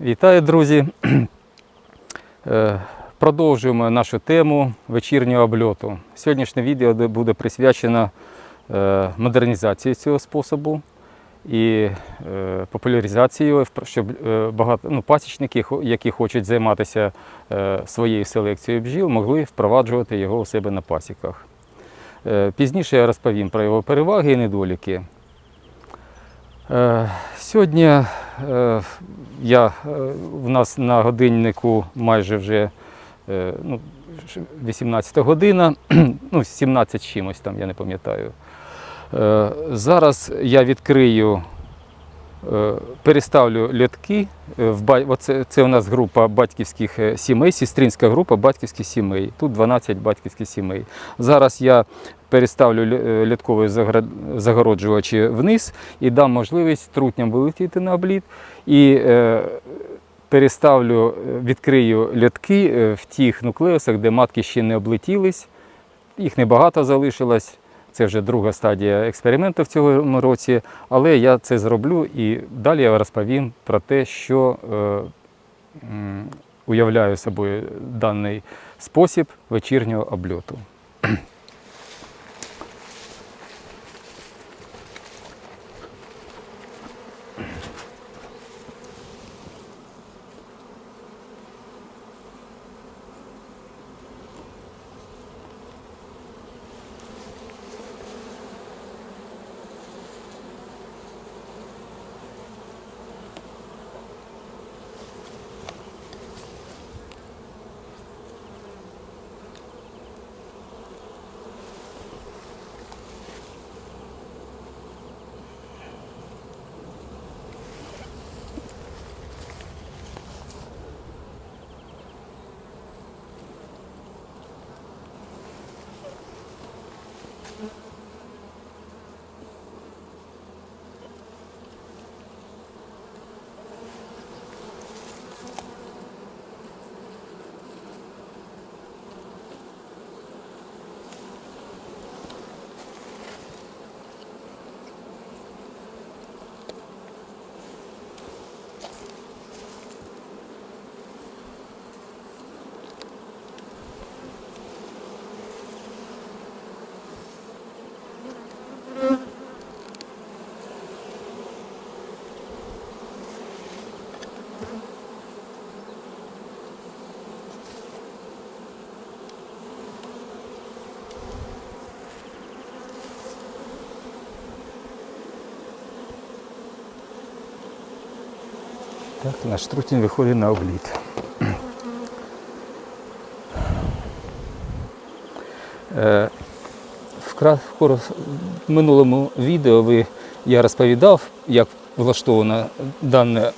Вітаю, друзі! Е, Продовжуємо нашу тему вечірнього обльоту. Сьогоднішнє відео буде присвячено е, модернізації цього способу і е, популяризації його, щоб багато ну, пасічники, які хочуть займатися своєю селекцією бджіл, могли впроваджувати його у себе на пасіках. Пізніше я розповім про його переваги і недоліки. Сьогодні я, е, в нас на годиннику майже вже е, ну, 18 година, ну, 17 чимось там, я не пам'ятаю. Е, Зараз я відкрию, е, переставлю льотки. е, оце, це у нас група батьківських е, сімей, сестринська група батьківських сімей. Тут 12 батьківських сімей. Зараз я переставлю лю- е, льоткові загороджувачі вниз і дам можливість трутням вилетіти на обліт. І е, переставлю, е, відкрию льотки е, в тих нуклеусах, де матки ще не облетілись. Їх небагато залишилось. Це вже друга стадія експерименту в цьому році, але я це зроблю і далі я розповім про те, що е, м, уявляє собою даний спосіб вечірнього обльоту. Так, наш трутень виходить на обліт. Е, В минулому відео ви, я розповідав, як влаштовано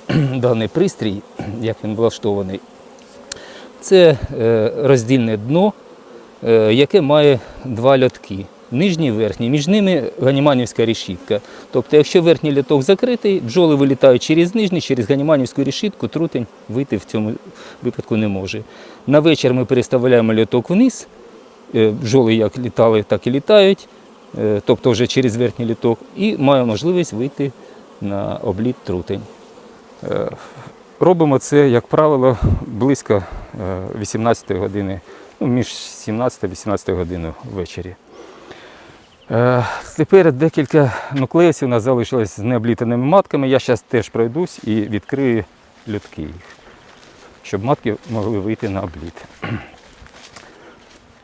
даний пристрій, як він влаштований. Це е, роздільне дно, е, яке має два льотки. Нижній верхній. Між ними ганіманівська решітка. Тобто, якщо верхній льоток закритий, бджоли вилітають через нижній, через ганіманівську решітку, трутень вийти в цьому випадку не може. На вечір ми переставляємо льоток вниз. Е, Бджоли як літали, так і літають, е, тобто вже через верхній літок, і має можливість вийти на обліт трутень. Е, Робимо це, як правило, близько 18 години, ну, між 17 і 18 годиною ввечері. Е, Тепер декілька нуклеусів у нас залишилось з необлітаними матками. Я зараз теж пройдусь і відкрию льотки їх, щоб матки могли вийти на обліт.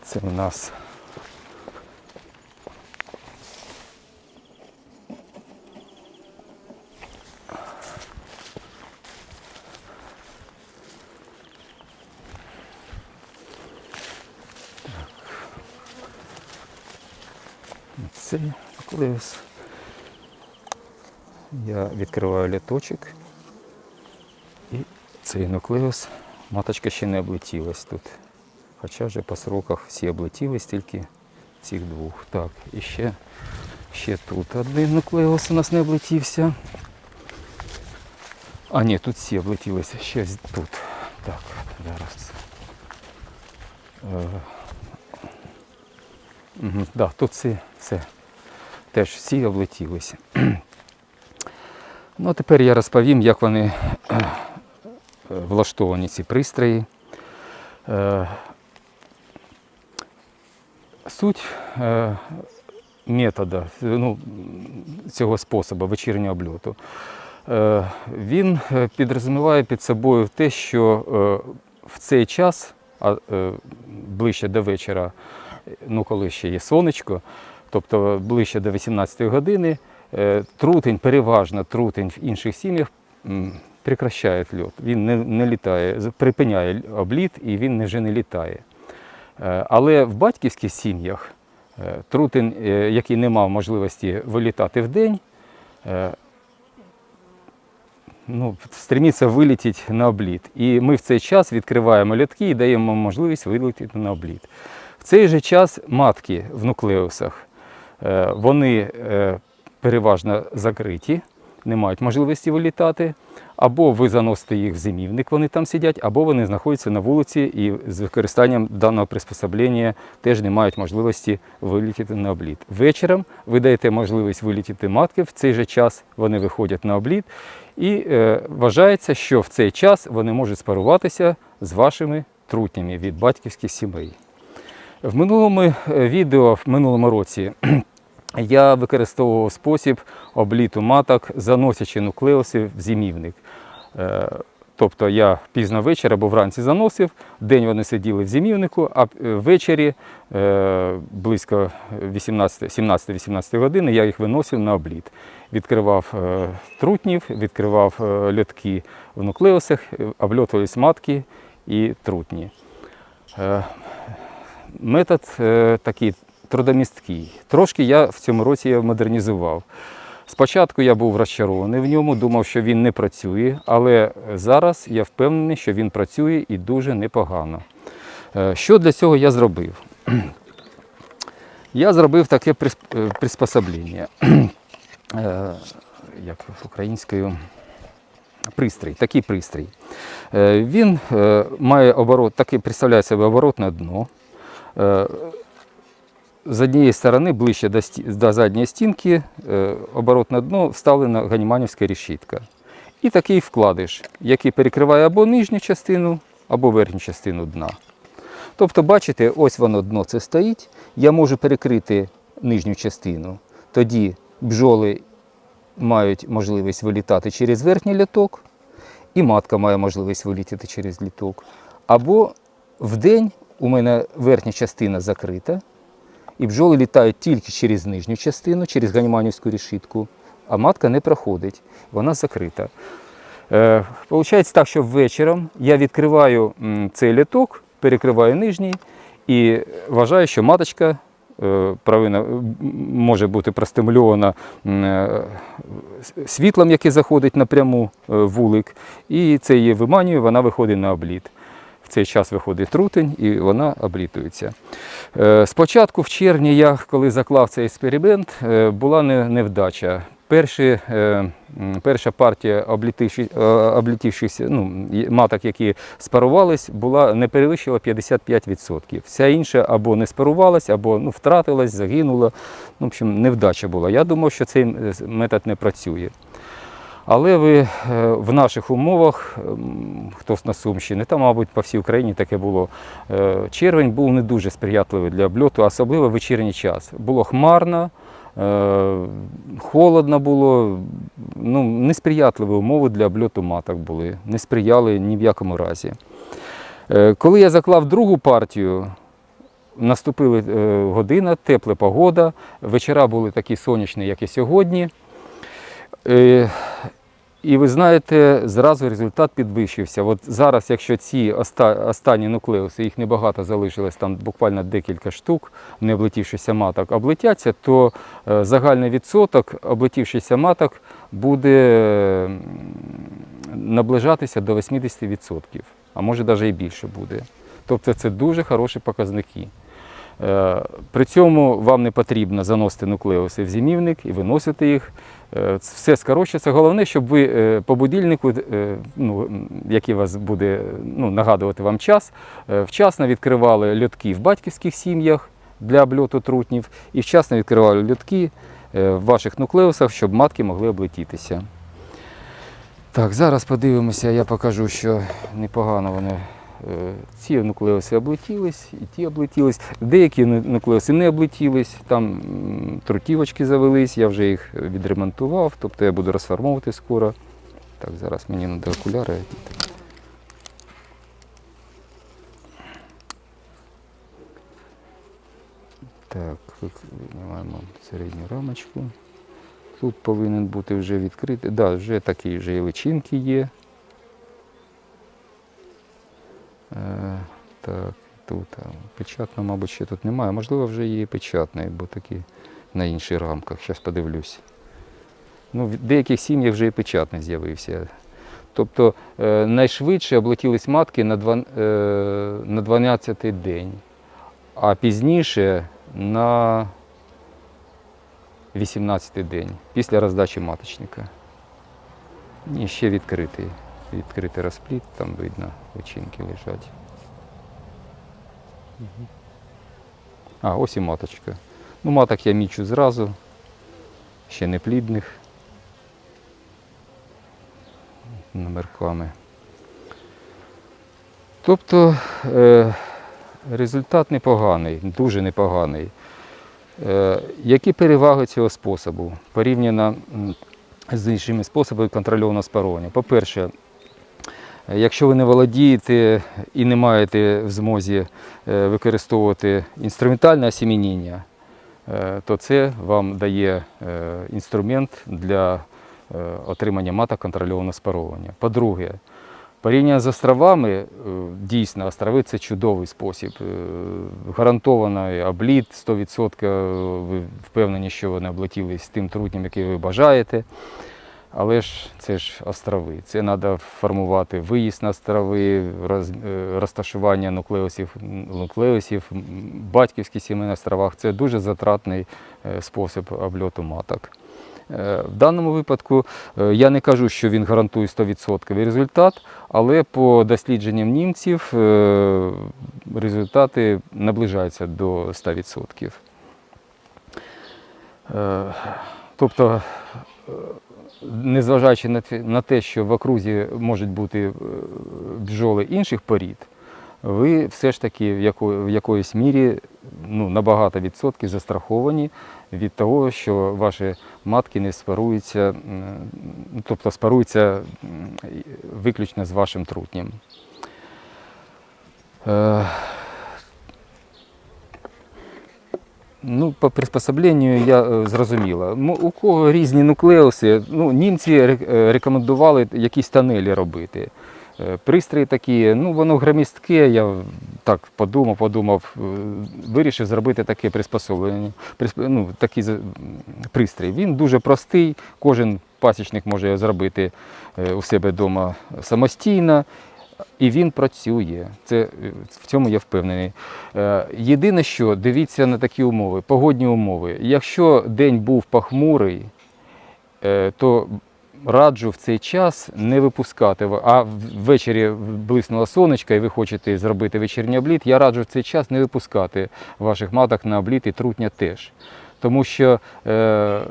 Це у нас цей нуклеус. Я відкриваю літочок. І цей нуклеус. Маточка ще не облетілась тут. Хоча вже по сроках всі облетілись, тільки цих двох. Так, і ще, ще тут один нуклеус у нас не облетівся. А ні, тут всі облетілися, ще тут. Так, зараз. Е, Угу, да, тут всі, все. Теж всі облетілися. ну, а тепер я розповім, як вони е, влаштовані ці пристрої. Е, Суть е, методу ну, цього способу вечірнього обльоту. Він підрозуміває під собою те, що в цей час, а ближче до вечора, ну коли ще є сонечко, тобто ближче до 18 години, е, трутень, переважно трутень в інших сім'ях прекращає льот. Він не, не літає, припиняє обліт і він вже не літає. Е, Але в батьківських сім'ях е, трутень, який не мав можливості вилітати в день, ну, стремиться вилетіти на обліт. І ми в цей час відкриваємо льотки і даємо можливість вилетіти на обліт. В цей же час матки в нуклеусах, вони е, переважно закриті, не мають можливості вилітати. Або ви заносите їх в зимівник, вони там сидять, або вони знаходяться на вулиці і з використанням даного приспособлення теж не мають можливості вилітіти на обліт. Вечором ви даєте можливість вилітіти матки, в цей же час вони виходять на обліт, і е, вважається, що в цей час вони можуть спаруватися з вашими трутнями від батьківських сімей. В минулому е, відео, в минулому році, я використовував спосіб обліту маток, заносячи нуклеуси в зимівник. Е, Тобто я пізно ввечері або вранці заносив, день вони сиділи в зимівнику, а е, ввечері близько 17-18 години я їх виносив на обліт. Відкривав трутнів, відкривав льотки в нуклеусах, обльотувались матки і трутні. Метод е, такий трудомісткий. Трошки я в цьому році його модернізував. Спочатку я був розчарований в ньому, думав, що він не працює, але зараз я впевнений, що він працює і дуже непогано. Е, Що для цього я зробив? Я зробив таке е, приспособлення, як українською пристрій, такий пристрій. Він має оборот, такий представляє себе оборотне дно. Е, З однієї сторони, ближче до, до задньої стінки, е, оборотне дно вставлена ганіманівська решітка. І такий вкладиш, який перекриває або нижню частину, або верхню частину дна. Тобто, бачите, ось воно дно це стоїть. Я можу перекрити нижню частину. Тоді бджоли мають можливість вилітати через верхній літок, і матка має можливість вилітіти через літок. Або вдень у мене верхня частина закрита, і бджоли літають тільки через нижню частину, через ганіманівську решітку, а матка не проходить, вона закрита. Е, Получається так, що вечором я відкриваю цей літок, перекриваю нижній і вважаю, що маточка е, правильно, м, може бути простимульована е, світлом, яке заходить напряму е, вулик, і це її виманює, вона виходить на обліт. В цей час виходить трутень і вона облітується. Е, Спочатку, в червні, я коли заклав цей експеримент, е, була невдача. Перші, е, перша партія облітівшихся ну, маток, які спарувались, була не перевищила 55%. Вся інша або не спарувалась, або ну, втратилась, загинула. Ну, в общем, невдача була. Я думав, що цей метод не працює. Але ви е, в наших умовах, ем, хтось на Сумщині, там, мабуть, по всій Україні таке було. е, Червень був не дуже сприятливий для обльоту, особливо в вечірній час. Було хмарно, е, холодно було, ну, несприятливі умови для обльоту маток були, не сприяли ні в якому разі. Коли я заклав другу партію, наступила година, тепла погода, вечора були такі сонячні, як і сьогодні. І ви знаєте, зразу результат підвищився. От зараз, якщо ці останні нуклеуси, їх небагато залишилось, там буквально декілька штук, не облетівшися маток, облетяться, то е, загальний відсоток облетівшися маток буде наближатися до 80%, а може навіть і більше буде. Тобто це дуже хороші показники. Е, При цьому вам не потрібно заносити нуклеуси в зимівник і виносити їх. Е, Все скорочується. Головне, щоб ви е, по будильнику, ну, який вас буде ну, нагадувати вам час, вчасно відкривали льотки в батьківських сім'ях для обльоту трутнів і вчасно відкривали льотки в ваших нуклеусах, щоб матки могли облетітися. Так, зараз подивимося, я покажу, що непогано вони. Е, Ці нуклеуси облетілись, і ті облетілись. Деякі ну- нуклеуси не облетілись, там трутівочки завелись, я вже їх відремонтував, тобто я буду розформовувати скоро. Так, зараз мені треба окуляри. Так, винімаємо середню рамочку. Тут повинен бути вже відкритий. Да, вже такі вже і личинки є. Е, так, тут а, печатно, мабуть, ще тут немає. Можливо, вже є печатний, бо такі на інших рамках. Зараз подивлюсь. Ну, в деяких сім'ях вже і печатний з'явився. Тобто е, найшвидше облетілись матки на, е, на 12-й день, а пізніше на 18-й день після роздачі маточника. І ще відкритий. Відкритий розпліт, там видно, личинки лежать. А, ось і маточка. Ну, маток я мічу зразу, ще не плідних. Номерками. Тобто е, результат непоганий, дуже непоганий. Е, Які переваги цього способу порівняно з іншими способами контрольованого спарування? По-перше, якщо ви не володієте і не маєте в змозі е, використовувати інструментальне осімінення, е, то це вам дає е, інструмент для отримання маток контрольованого спаровування. По-друге, Порівняно з островами, дійсно, острови це чудовий спосіб. Гарантований обліт 100%, ви впевнені, що вони облетілись тим трутнем, який ви бажаєте. Але ж це ж острови. Це треба формувати виїзд на острови, роз, е, розташування нуклеусів, нуклеусів, батьківські сім'ї на островах. Це дуже затратний е, спосіб обльоту маток. Е, В даному випадку я не кажу, що він гарантує 100% результат, але по дослідженням німців результати наближаються до 100%. Е, Тобто, незважаючи на те- що в окрузі можуть бути е, бджоли інших порід, ви все ж таки в, яко, в якоїсь мірі ну, на багато відсотків застраховані від того, що ваші матки не спаруються, ну, тобто спаруються виключно з вашим трутнем. Е, Ну, по приспособленню я е, зрозуміла. У кого різні нуклеуси, ну, німці е, рекомендували якісь тонелі робити. Е, Пристрої такі, ну воно громістке, я так подумав, подумав, вирішив зробити таке приспособлення, ну, такий пристрій. Він дуже простий, кожен пасічник може зробити у себе вдома самостійно. І він працює. Це, е, в цьому я впевнений. Е, Єдине, що дивіться на такі умови, погодні умови. Якщо день був похмурий, е, то раджу в цей час не випускати, а ввечері блиснуло сонечко і ви хочете зробити вечірній обліт, я раджу в цей час не випускати ваших маток на обліт і трутня теж. Тому що е,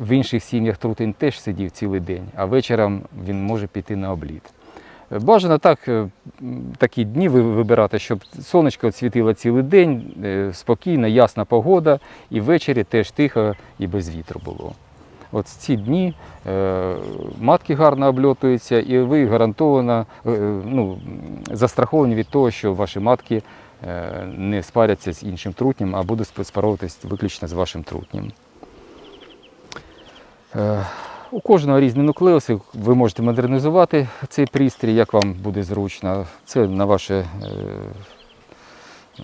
в інших сім'ях трутень теж сидів цілий день, а вечором він може піти на обліт. Бажано так, е, такі дні вибирати, щоб сонечко світило цілий день, е, спокійна, ясна погода, і ввечері теж тихо і без вітру було. От в ці дні е, матки гарно обльотуються, і ви гарантовано ну, застраховані від того, що ваші матки не спаряться з іншим трутнем, а будуть спа- спаровуватись виключно з вашим трутнем. У кожного різні нуклеуси, ви можете модернізувати цей пристрій, як вам буде зручно. Це на ваше, е,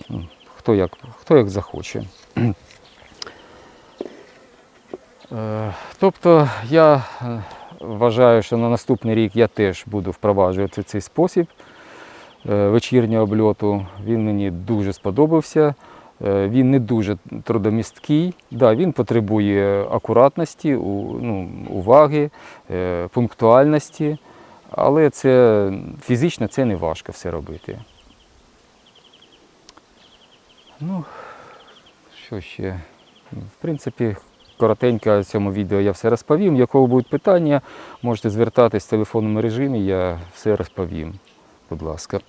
ну, хто як, хто як захоче. Е, Тобто я е, вважаю, що на наступний рік я теж буду впроваджувати цей спосіб вечірнього обльоту. Він мені дуже сподобався. Е, Він не дуже трудомісткий. Да, він потребує акуратності, ну, уваги, е, пунктуальності, але це фізично це не важко все робити. Ну, що ще? В принципі, коротенько в цьому відео я все розповім. Якого будуть питання, можете звертатись в телефонному режимі, я все розповім. Будь ласка.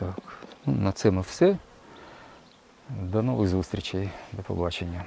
Так, ну, на цьому все. До нових зустрічей. До побачення.